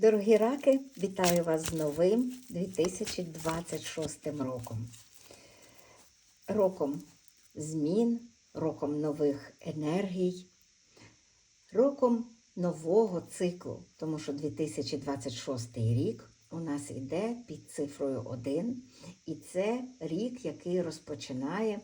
Дорогі раки, вітаю вас з новим 2026 роком. Роком змін, роком нових енергій, роком нового циклу, тому що 2026 рік у нас йде під цифрою 1, і це рік, який розпочинає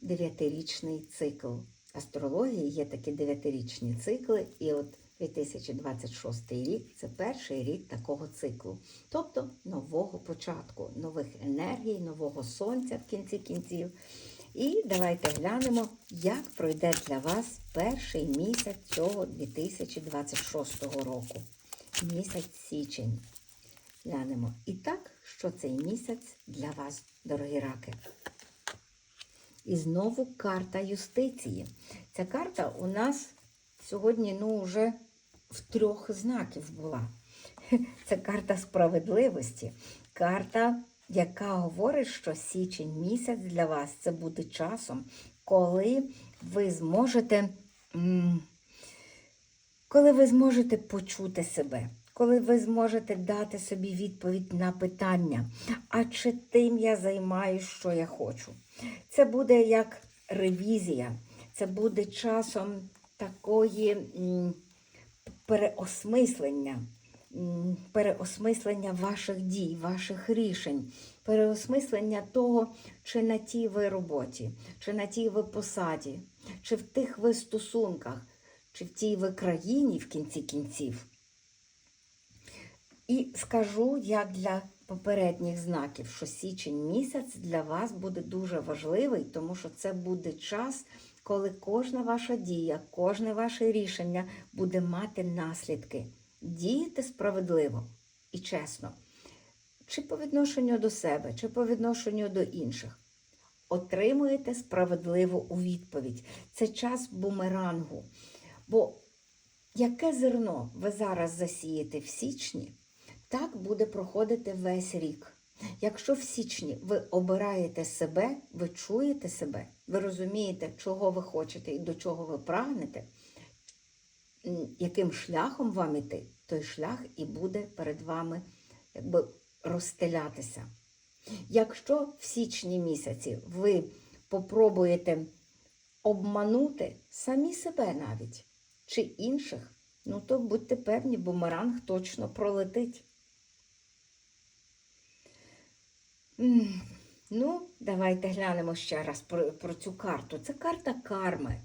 дев'ятирічний цикл. Астрології є такі дев'ятирічні цикли, і от 2026 рік це перший рік такого циклу, тобто нового початку, нових енергій, нового сонця в кінці кінців. І давайте глянемо, як пройде для вас перший місяць цього 2026 року. Місяць січень. Глянемо. І так, що цей місяць для вас, дорогі раки. І знову карта юстиції. Ця карта у нас сьогодні ну, вже в трьох знаків була. Це карта справедливості, карта, яка говорить, що січень місяць для вас це буде часом, коли ви зможете, коли ви зможете почути себе. Коли ви зможете дати собі відповідь на питання, а чи тим я займаюсь, що я хочу. Це буде як ревізія, це буде часом такої переосмислення, переосмислення ваших дій, ваших рішень, переосмислення того, чи на тій ви роботі, чи на тій ви посаді, чи в тих ви стосунках, чи в тій ви країні в кінці кінців. І скажу, як для попередніх знаків, що січень місяць для вас буде дуже важливий, тому що це буде час, коли кожна ваша дія, кожне ваше рішення буде мати наслідки. Діяти справедливо і чесно, чи по відношенню до себе, чи по відношенню до інших. Отримуєте справедливу у відповідь. Це час бумерангу. Бо яке зерно ви зараз засієте в січні, так буде проходити весь рік. Якщо в січні ви обираєте себе, ви чуєте себе, ви розумієте, чого ви хочете і до чого ви прагнете, яким шляхом вам іти, той шлях і буде перед вами якби розстелятися. Якщо в січні місяці ви попробуєте обманути самі себе навіть чи інших, ну то будьте певні, бумеранг точно пролетить. Ну, давайте глянемо ще раз про, про цю карту. Це карта карми.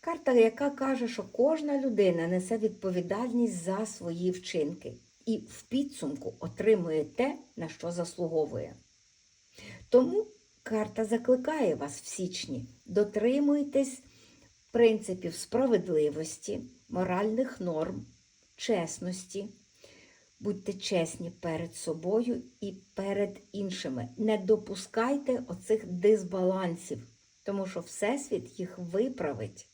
Карта, яка каже, що кожна людина несе відповідальність за свої вчинки і в підсумку отримує те, на що заслуговує. Тому карта закликає вас в січні. Дотримуйтесь принципів справедливості, моральних норм, чесності. Будьте чесні перед собою і перед іншими. Не допускайте оцих дисбалансів, тому що Всесвіт їх виправить.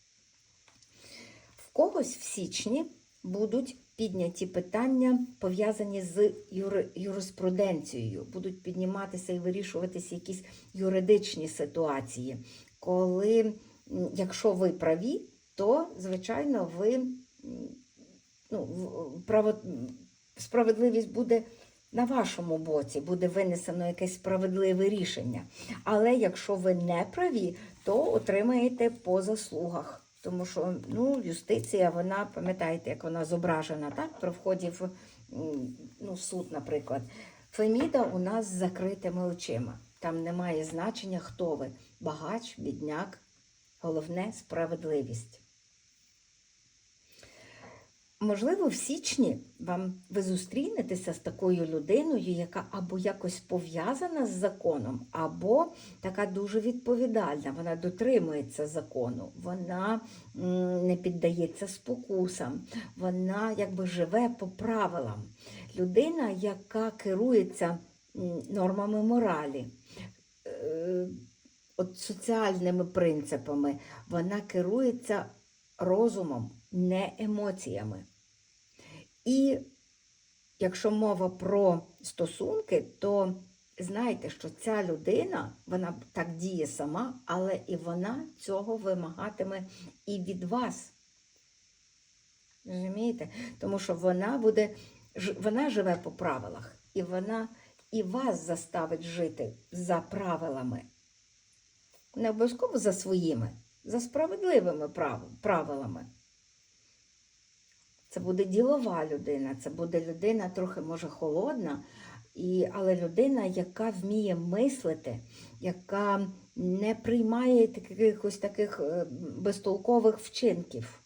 В когось в січні будуть підняті питання, пов'язані з юри- юриспруденцією, будуть підніматися і вирішуватися якісь юридичні ситуації. Коли, якщо ви праві, то, звичайно, ви ну, право, справедливість буде на вашому боці, буде винесено якесь справедливе рішення. Але якщо ви не праві, то отримаєте по заслугах. Тому що ну, юстиція, вона, пам'ятаєте, як вона зображена, так, при вході в ну, суд, наприклад. Феміда у нас з закритими очима. Там немає значення, хто ви багач, бідняк. Головне справедливість. Можливо, в січні вам ви зустрінетеся з такою людиною, яка або якось пов'язана з законом, або така дуже відповідальна. Вона дотримується закону, вона не піддається спокусам, вона якби живе по правилам. Людина, яка керується нормами моралі. е, От соціальними принципами, вона керується розумом, не емоціями. І якщо мова про стосунки, то знайте, що ця людина, вона так діє сама, але і вона цього вимагатиме і від вас. Розумієте? Тому що вона буде, вона живе по правилах, і вона і вас заставить жити за правилами. Не обов'язково за своїми, за справедливими правилами. Це буде ділова людина, це буде людина трохи може холодна, і, але людина, яка вміє мислити, яка не приймає таких ось таких е, безтолкових вчинків.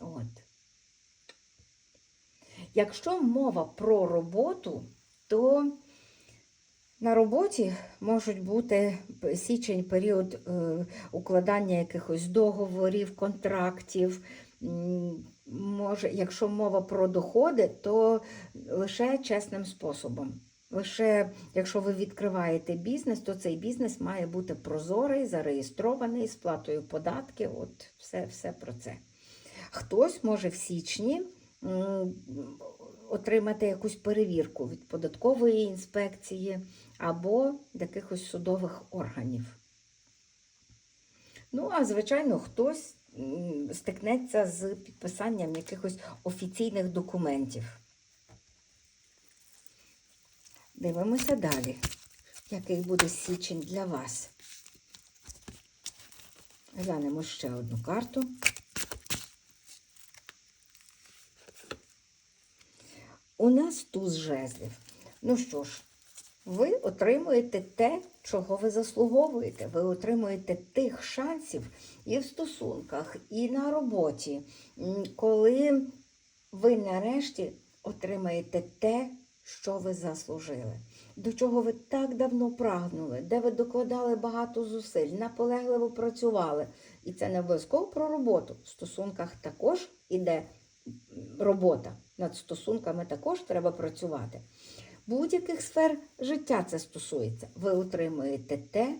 От. Якщо мова про роботу, то на роботі можуть бути січень період е, укладання якихось договорів, контрактів. Може, якщо мова про доходи, то лише чесним способом. Лише якщо ви відкриваєте бізнес, то цей бізнес має бути прозорий, зареєстрований, з платою податків. От все, все про це. Хтось може в січні отримати якусь перевірку від податкової інспекції або якихось судових органів. Ну, а звичайно, хтось стикнеться з підписанням якихось офіційних документів. Дивимося далі, який буде січень для вас. Глянемо ще одну карту. У нас туз жезлів. Ну що ж, ви отримуєте те, чого ви заслуговуєте. Ви отримуєте тих шансів і в стосунках, і на роботі, коли ви нарешті отримаєте те, що ви заслужили, до чого ви так давно прагнули, де ви докладали багато зусиль, наполегливо працювали. І це не обов'язково про роботу. В стосунках також іде робота. Над стосунками також треба працювати. Будь-яких сфер життя це стосується. Ви отримуєте те,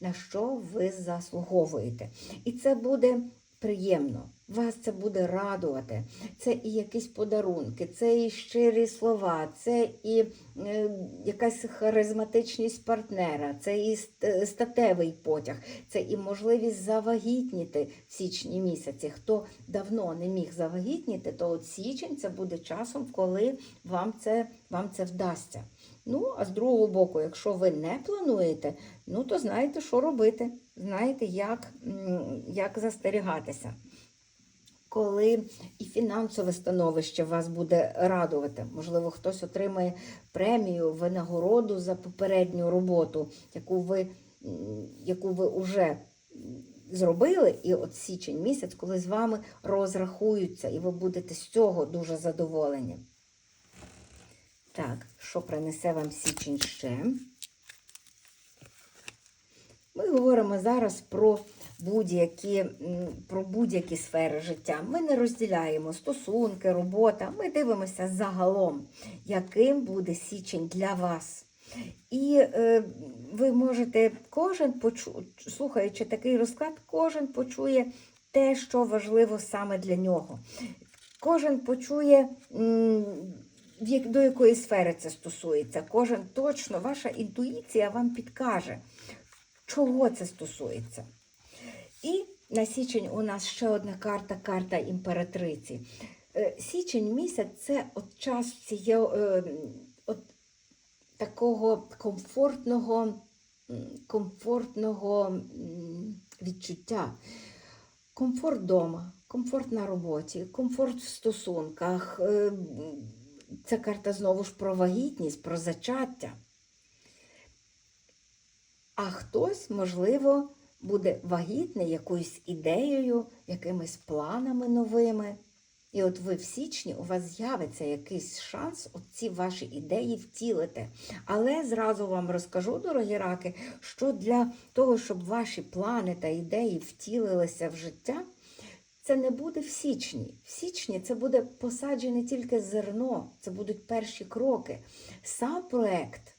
на що ви заслуговуєте. І це буде приємно. Вас це буде радувати. Це і якісь подарунки, це і щирі слова, це і е, якась харизматичність партнера, це і статевий потяг, це і можливість завагітніти в січні місяці. Хто давно не міг завагітніти, то от січень це буде часом, коли вам це, вам це вдасться. Ну, а з другого боку, якщо ви не плануєте, ну то знаєте, що робити, знаєте, як, як застерігатися. Коли і фінансове становище вас буде радувати, можливо, хтось отримає премію, винагороду за попередню роботу, яку ви, яку ви вже зробили, і от січень місяць, коли з вами розрахуються, і ви будете з цього дуже задоволені. Так, що принесе вам січень ще? Ми говоримо зараз про будь-які, про будь-які сфери життя. Ми не розділяємо стосунки, робота. Ми дивимося загалом, яким буде січень для вас. І е, ви можете, кожен почу, слухаючи такий розклад, кожен почує те, що важливо саме для нього. Кожен почує, до якої сфери це стосується. Кожен точно, ваша інтуїція вам підкаже, чого це стосується. І на січень у нас ще одна карта карта імператриці. Е, Січень місяць це от час цієї е, от такого комфортного, комфортного відчуття. Комфорт вдома, комфорт на роботі, комфорт в стосунках. Е, Це карта знову ж про вагітність, про зачаття. А хтось, можливо, буде вагітний якоюсь ідеєю, якимись планами новими. І от ви в січні у вас з'явиться якийсь шанс ці ваші ідеї втілити. Але зразу вам розкажу, дорогі раки, що для того, щоб ваші плани та ідеї втілилися в життя, це не буде в січні. В січні це буде посаджене тільки зерно, це будуть перші кроки. Сам проект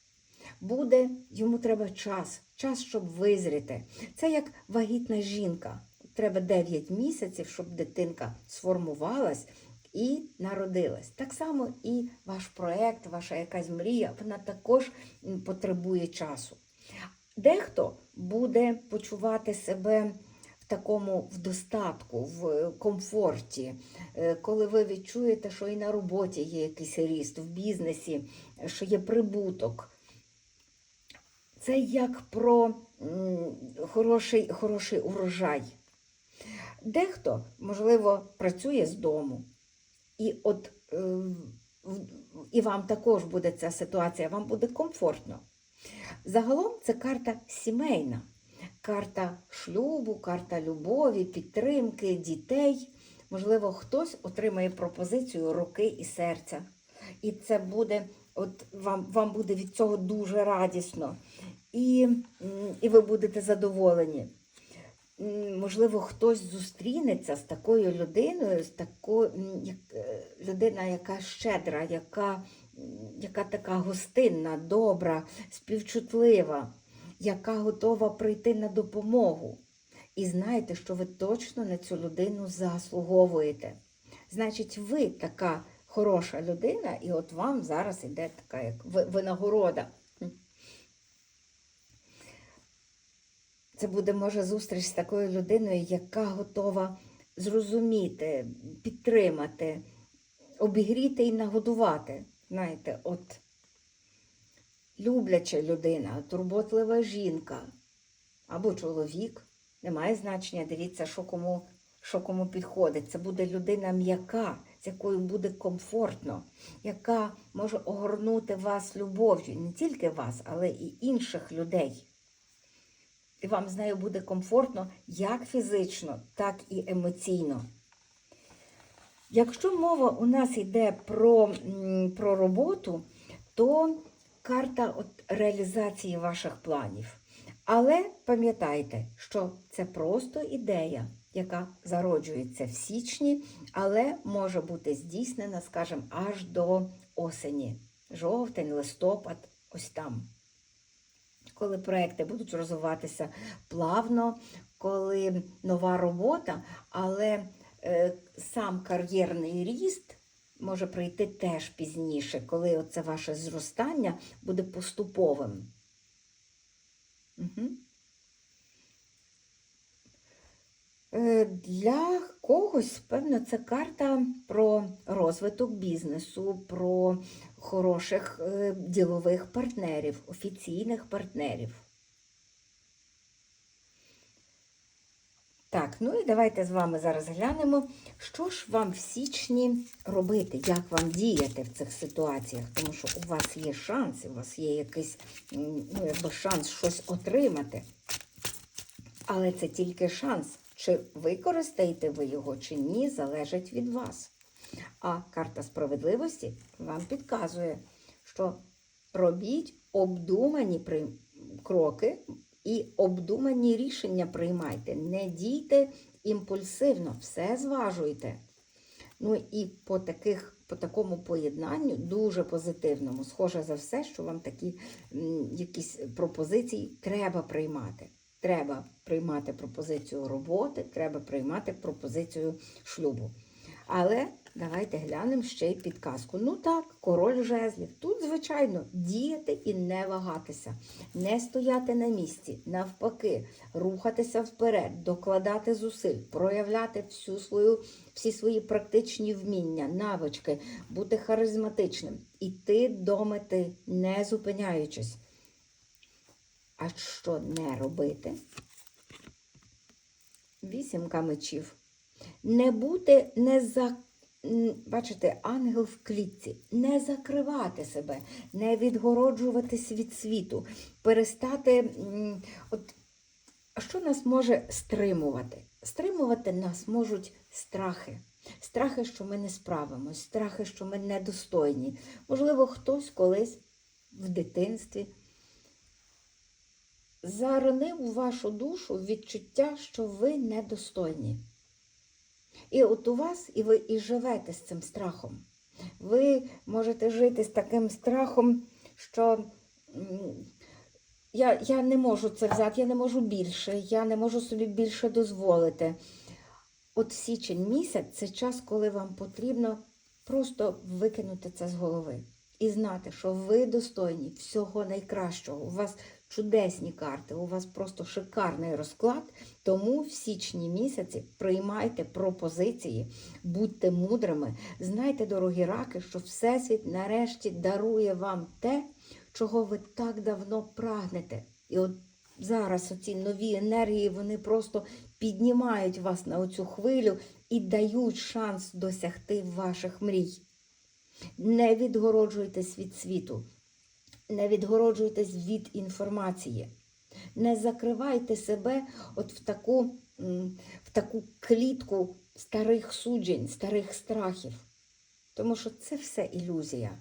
буде, йому треба час, час, щоб визріти. Це як вагітна жінка. Треба 9 місяців, щоб дитинка сформувалась і народилась. Так само і ваш проект, ваша якась мрія, вона також потребує часу. Дехто буде почувати себе в такому в достатку, в комфорті, е, коли ви відчуєте, що і на роботі є якийсь ріст, в бізнесі, що є прибуток. Це як про хороший, хороший урожай. Дехто, можливо, працює з дому. І от е, і вам також буде ця ситуація, вам буде комфортно. Загалом це карта сімейна, карта шлюбу, карта любові, підтримки, дітей. Можливо, хтось отримає пропозицію руки і серця. І це буде, от вам, вам буде від цього дуже радісно. І, і ви будете задоволені. Можливо, хтось зустрінеться з такою людиною, з такою як, е, людина, яка щедра, яка, яка така гостинна, добра, співчутлива, яка готова прийти на допомогу. І знаєте, що ви точно на цю людину заслуговуєте. Значить, ви така хороша людина, і от вам зараз іде така як винагорода. Це буде, може, зустріч з такою людиною, яка готова зрозуміти, підтримати, обігріти і нагодувати. Знаєте, от любляча людина, турботлива жінка або чоловік. Немає значення, дивіться, що кому, що кому підходить. Це буде людина м'яка, з якою буде комфортно, яка може огорнути вас любов'ю, не тільки вас, але і інших людей. І вам з нею буде комфортно як фізично, так і емоційно. Якщо мова у нас йде про, про роботу, то карта от реалізації ваших планів. Але пам'ятайте, що це просто ідея, яка зароджується в січні, але може бути здійснена, скажімо, аж до осені. Жовтень, листопад, ось там коли проекти будуть розвиватися плавно, коли нова робота, але е, сам кар'єрний ріст може прийти теж пізніше, коли оце ваше зростання буде поступовим. Угу. Е, Для когось, певно, це карта про розвиток бізнесу, про хороших е, ділових партнерів, офіційних партнерів. Так, ну і давайте з вами зараз глянемо, що ж вам в січні робити, як вам діяти в цих ситуаціях, тому що у вас є шанс, у вас є якийсь ну, якби шанс щось отримати. Але це тільки шанс. Чи використаєте ви його, чи ні, залежить від вас. А карта справедливості вам підказує, що робіть обдумані кроки і обдумані рішення приймайте. Не дійте імпульсивно, все зважуйте. Ну і по, таких, по такому поєднанню, дуже позитивному, схоже за все, що вам такі якісь пропозиції треба приймати. Треба приймати пропозицію роботи, треба приймати пропозицію шлюбу. Але давайте глянемо ще й підказку. Ну так, король жезлів. Тут, звичайно, діяти і не вагатися, не стояти на місці, навпаки, рухатися вперед, докладати зусиль, проявляти всю свою, всі свої практичні вміння, навички, бути харизматичним, іти до мети, не зупиняючись. А що не робити? Вісімка мечів. Не бути, не за. Бачите, ангел в клітці, не закривати себе, не відгороджуватись від світу, перестати. От, що нас може стримувати? Стримувати нас можуть страхи. Страхи, що ми не справимось, страхи, що ми недостойні. Можливо, хтось колись в дитинстві заронив у вашу душу відчуття, що ви недостойні. І от у вас і ви і живете з цим страхом. Ви можете жити з таким страхом, що я, я не можу це взяти, я не можу більше, я не можу собі більше дозволити. От січень місяць це час, коли вам потрібно просто викинути це з голови і знати, що ви достойні всього найкращого. У вас чудесні карти. У вас просто шикарний розклад. Тому в січні місяці приймайте пропозиції, будьте мудрими. Знайте, дорогі раки, що Всесвіт нарешті дарує вам те, чого ви так давно прагнете. І от зараз оці нові енергії вони просто піднімають вас на оцю хвилю і дають шанс досягти ваших мрій. Не відгороджуйтесь від світу, не відгороджуйтесь від інформації, не закривайте себе от в таку, в таку клітку старих суджень, старих страхів. Тому що це все ілюзія.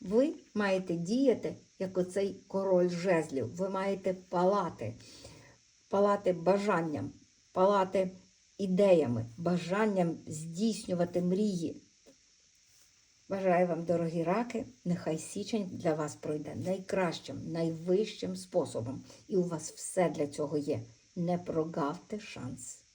Ви маєте діяти, як оцей король жезлів. Ви маєте палати, палати бажанням, палати ідеями, бажанням здійснювати мрії. Бажаю вам, дорогі раки, нехай січень для вас пройде найкращим, найвищим способом. І у вас все для цього є. Не прогавте шанс.